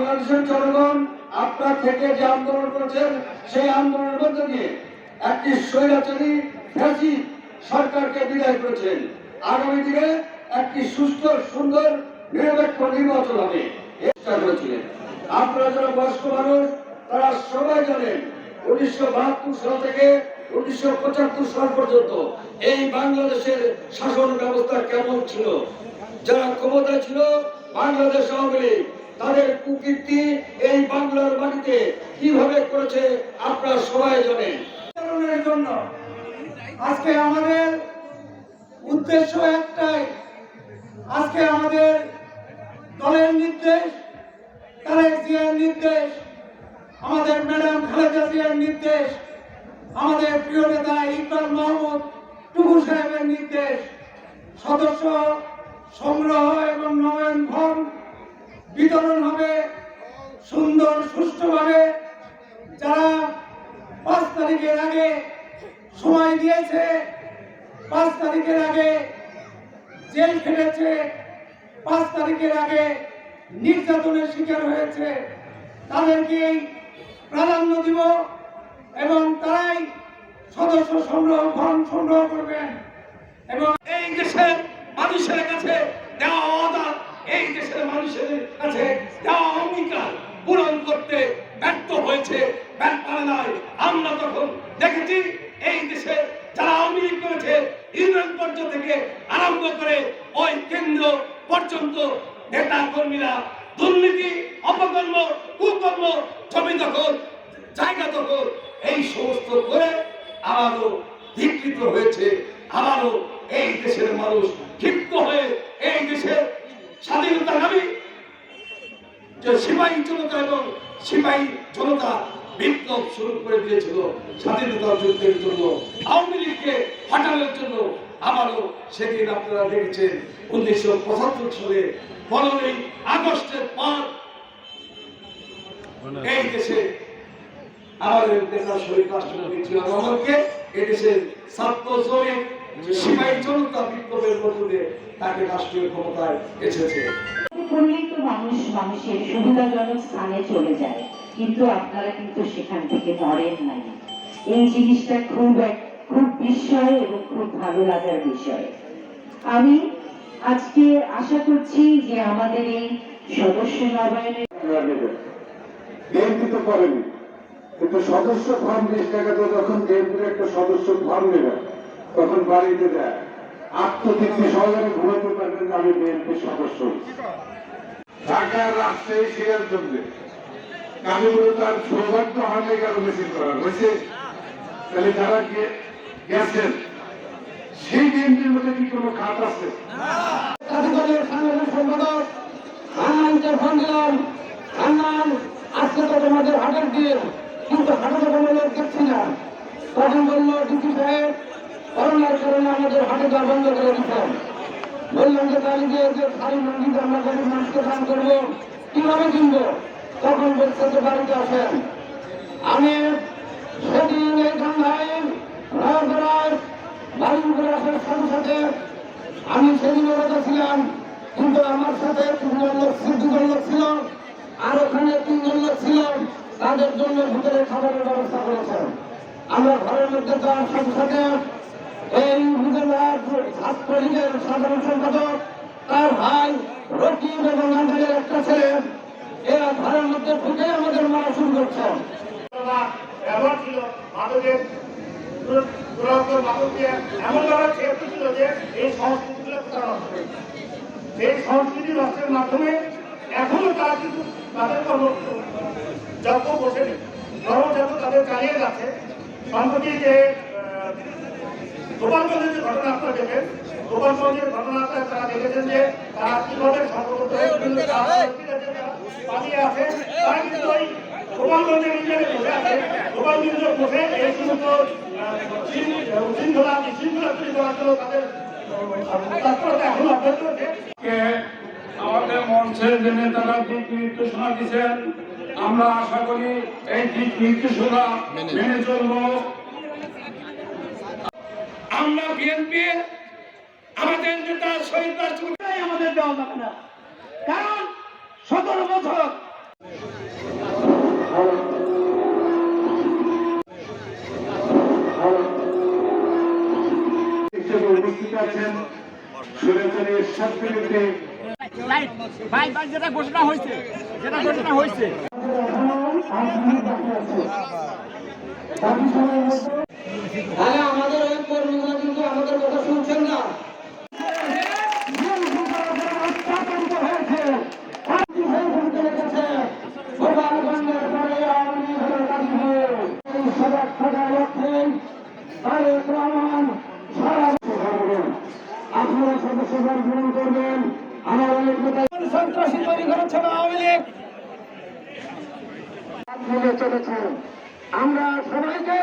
বাংলাদেশের জনগণ আপনার থেকে যে আন্দোলন করেছেন, সেই আন্দোলনের মধ্যে দিয়ে একটি স্বৈরাচারী ফ্যাসি সরকারকে বিদায় করেছেন। আগামী দিনে একটি সুস্থ, সুন্দর, নিরপেক্ষ নির্বাচন হবে। আপনারা যারা বয়স্ক মানুষ, তারা সবাই জানেন উনিশশো বাহাত্তর সাল থেকে উনিশশো পঁচাত্তর সাল পর্যন্ত এই বাংলাদেশের শাসন ব্যবস্থা কেমন ছিল? যারা ক্ষমতায় ছিল, বাংলাদেশ আওয়ামী লীগ তাদের কুকীর্তি এই বাংলার মাটিতে কীভাবে করেছে আপনারা সবাই জানেন। জন্য আজকে আমাদের উদ্দেশ্য একটাই। আজকে আমাদের দলের নির্দেশ, তারেক জিয়ার নির্দেশ, আমাদের ম্যাডাম খালেদা জিয়ার নির্দেশ, আমাদের প্রিয় নেতা ইকবাল মাহমুদ টুকু সাহেবের নির্দেশ, সদস্য সংগ্রহ এবং ভন বিতরণ হবে, সুন্দর, সুষ্ঠুভাবে। যারা পাঁচ তারিখের আগে সময় দিয়েছে, পাঁচ তারিখের আগে জেল খেটেছে, পাঁচ তারিখের আগে নির্যাতনের শিকার হয়েছে তাদেরকেই প্রাধান্য দিব এবং তারাই সদস্য সংগ্রহ ফর্ম সংগ্রহ করবেন। এবং এই দেশের মানুষের কাছে দেওয়া ওয়াদা এই দেশের মানুষের কাছে অঙ্গীকার পূরণ করতে ব্যর্থ হয়েছে হয় আমরা তখন দেখেছি এই দেশে যারা করেছে, ইউনিয়ন থেকে আরম্ভ করে ওই কেন্দ্র পর্যন্ত নেতা কর্মীরা দুর্নীতি, অপকর্ম, কুকর্ম, জমি দখল, জায়গা দখল, এই সমস্ত করে আবারও ধিকৃত হয়েছে, আবারও এই দেশের মানুষ ক্ষিপ্ত হয়ে এই দেশের স্বাধীনতা দাবি যে সিপাহী জনতা এবং সিপাহী জনতা বিপ্লব শুরু করে দিয়েছিল স্বাধীনতা যুদ্ধের জন্য, আওয়ামী লীগকে হটানোর জন্য আবারও সেদিন আপনারা দেখেছেন উনিশশো পঁচাত্তর সালে পনেরোই আগস্টের পর এই দেশে আমাদের নেতা শহীদ রাষ্ট্রপতি জিয়া রহমানকে এদেশের ছাত্র শ্রমিক, সিপাহী জনতা বিপ্লবের মধ্য তাকে রাষ্ট্রীয় ক্ষমতায় এসেছে। করলেই তো মানুষ মানুষের সুবিধাজনক স্থানে চলে যায়, কিন্তু আপনারা কিন্তু সেখান থেকে নড়েন নাই। এই জিনিসটা খুব এক- খুব বিস্ময় এবং খুব ভালো লাগার বিষয়। আমি আজকে আশা করছি যে আমাদের এই সদস্য নবায়নের তো কিন্তু সদস্য ফর্ম বিশ টাকাতে যখন বিএনপির একটা সদস্য ফর্ম নেবে, তখন বাড়িতে দেয়। আত্মতৃপ্তি সহকারে ঘুমাতে পারবেন আমি বিএনপির সদস্য ঢাকার শিয়ার জন্য কাজীগুলো তার সৌভাগ্য হয়নি কেন মিছিল করার হয়েছে। তাহলে যারা গেছেন, সেই বিএনপির মধ্যে কি কোনো খাত আছে? সম্পাদক হাটের দিন কিন্তু হাটে তো কোনো লোক দেখছি না। তখন বলল, ডিসি সাহেব করোনার কারণে আমাদের হাটে দর বন্ধ করে দিতেন বললাম যে তাহলে যে যে শাড়ি মন্দির আমরা গরিব মানুষকে দান করব, কীভাবে কিনবো? তখন বলছে বাড়িতে আসেন। আমি সেদিন এই ঠান্ডায় নগরায় বাড়ি উপরে আসার সাথে সাথে আমি সেদিন ওরা ছিলাম, কিন্তু আমার সাথে তিনজন লোক দুজন লোক ছিল, আর ওখানে তিনজন লোক ছিল, তাদের জন্য ভিতরে খাবারের ব্যবস্থা করেছেন। আমরা ঘরের মধ্যে যাওয়ার সাথে সাথে এই উপজেলার ছাত্রলীগের সাধারণ সম্পাদক, তার ভাই একটা ছেলে, এরা ঘরের মধ্যে ঢুকে আমাদের মারা শুরু করছে। ব্যবহার ছিল যে এই সংস্কৃতিগুলো সেই সংস্কৃতি মাধ্যমে কিন্তু বসেনি কর্মযজ্ঞ তাদের চালিয়ে যাচ্ছে। সম্প্রতি যে গোপালগঞ্জের যে ঘটনা আপনারা দেখেন গোপালগঞ্জের ঘটনাটা তারা দেখেছেন যে তারা কীভাবে পালিয়ে আছে তারা কিন্তু ওই গোপালগঞ্জের বসে আছে। গোপালগঞ্জে বসে এই সমস্ত শৃঙ্খলা বিশৃঙ্খলা তৈরি করার জন্য তাদের তৎপরতা এখন অব্যাহত রয়েছে। আমাদের মঞ্চের যে নেতারা দিক নির্দেশনা দিচ্ছেন আমরা আশা করি এই দিক নির্দেশনা মেনে চলবো। আমরা বিএনপি আমাদের নেতা শহীদ রাষ্ট্রপতি। আমাদের দেওয়া যাবে না। কারণ সতেরো বছর যেটা ঘোষণা হয়েছে যেটা ঘোষণা হয়েছে। তাহলে আমাদের ওই কর্মীরা কিন্তু আমাদের কথা শুনছেন না। আপনারা সদস্যদের গ্রহণ করবেন। আমার অনেক সন্ত্রাসী তৈরি করেছিল আওয়ামী লীগ? চলেছে আমরা সবাইকে